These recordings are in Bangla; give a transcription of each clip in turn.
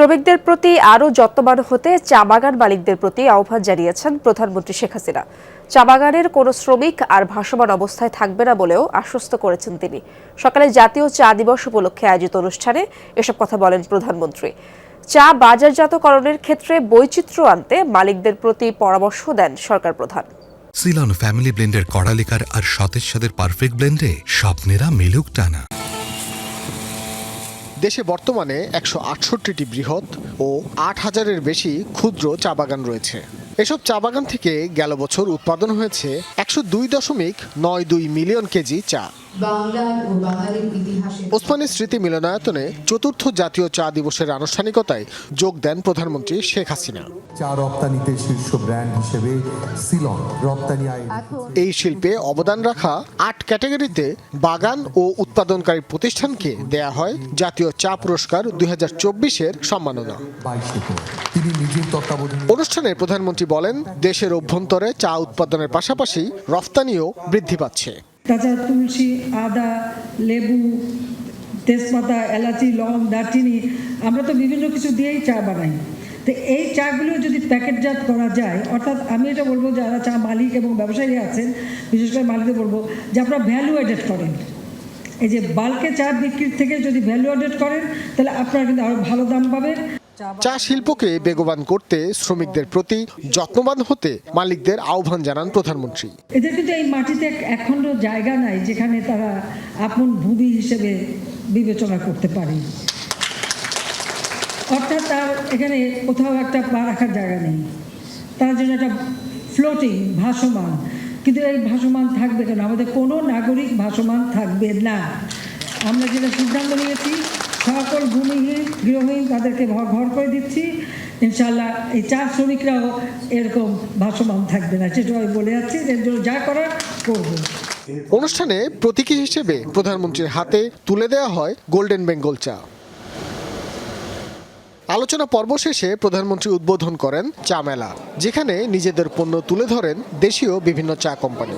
শ্রমিকদের প্রতি আরও যত্নবান হতে চা বাগান মালিকদের প্রতি আহ্বান জানিয়েছেন প্রধানমন্ত্রী শেখ হাসিনা। চা বাগানের কোনো শ্রমিক আর ভাসমান অবস্থায় থাকবে না বলেও আশ্বস্ত করেছেন তিনি। সকালে জাতীয় চা দিবস উপলক্ষে আয়োজিত অনুষ্ঠানে এসব কথা বলেন প্রধানমন্ত্রী। চা বাজারজাতকরণের ক্ষেত্রে বৈচিত্র্য আনতে মালিকদের প্রতি পরামর্শ দেন সরকার প্রধান। সিলন ফ্যামিলি ব্লেন্ডের কড়ালিকার আর সতেজ সাদের পারফেক্ট ব্লেন্ডে স্বপ্নেরা মেলুক টানা। দেশে বর্তমানে একশো আটষট্টিটি বৃহৎ ও আট হাজারের বেশি ক্ষুদ্র চা বাগান রয়েছে। এসব চা বাগান থেকে গেল বছর উৎপাদন হয়েছে একশো দুই দশমিক নয় দুই মিলিয়ন কেজি চা। ওসমানী স্মৃতি মিলনায়তনে চতুর্থ জাতীয় চা দিবসের আনুষ্ঠানিকতায় যোগ দেন প্রধানমন্ত্রী শেখ হাসিনা। চা রপ্তানিতে শীর্ষ ব্র্যান্ড হিসেবে সিলন রপ্তানি এই শিল্পে অবদান রাখা আট ক্যাটাগরিতে বাগান ও উৎপাদনকারী প্রতিষ্ঠানকে দেয়া হয় জাতীয় চা পুরস্কার দুই হাজার চব্বিশের সম্মাননা। অনুষ্ঠানে প্রধানমন্ত্রী বলেন দেশের অভ্যন্তরে চা উৎপাদনের পাশাপাশি রফতানিও বৃদ্ধি পাচ্ছে। তাছাড়া তুলসী, আদা, লেবু, তেজপাতা, এলাচি লং দারচিনি, আমরা তো বিভিন্ন কিছু দিয়েই চা বানাই। তো এই চাগুলো যদি প্যাকেটজাত করা যায়, অর্থাৎ আমি এটা বলব যারা চা মালিক এবং ব্যবসায়ী আছেন, বিশেষ করে মালিকদের বলব যে আপনারা ভ্যালু অ্যাডেড করেন। এই যে বাল্কে চা বিক্রির থেকে যদি ভ্যালু অ্যাডেড করেন, তাহলে আপনারা কিন্তু আরও ভালো দাম পাবেন। চা শিল্পকে বেগবান করতে শ্রমিকদের প্রতি যত্নবান হতে মালিকদের আহ্বান জানান প্রধানমন্ত্রী। এদের কিন্তু এই মাটিতে এখনও জায়গা নাই যেখানে তারা আপন ভূমি হিসেবে বিবেচনা করতে পারে। অর্থাৎ তার এখানে কোথাও একটা পা রাখার জায়গা নেই। তার জন্য একটা ফ্লোটিং ভাসমান। কিন্তু এই ভাসমান থাকবে কেন? আমাদের কোনো নাগরিক ভাসমান থাকবে না। আমরা যেটা সিদ্ধান্ত নিয়েছি সকল ভূমিহীন গৃহহীন তাদেরকে ঘর করে দিচ্ছি। ইনশাল্লাহ এই চা শ্রমিকরাও এরকম ভাসমান থাকবে না সেটা আমি বলে যাচ্ছি এর জন্য যা করার করব। অনুষ্ঠানে প্রতীকী হিসেবে প্রধানমন্ত্রীর হাতে তুলে দেওয়া হয় গোল্ডেন বেঙ্গল চা। আলোচনা পর্ব শেষে প্রধানমন্ত্রী উদ্বোধন করেন চা মেলা, যেখানে নিজেদের পণ্য তুলে ধরেন দেশীয় বিভিন্ন চা কোম্পানি।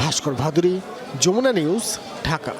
ভাস্কর ভাদুরী, যমুনা নিউজ, ঢাকা।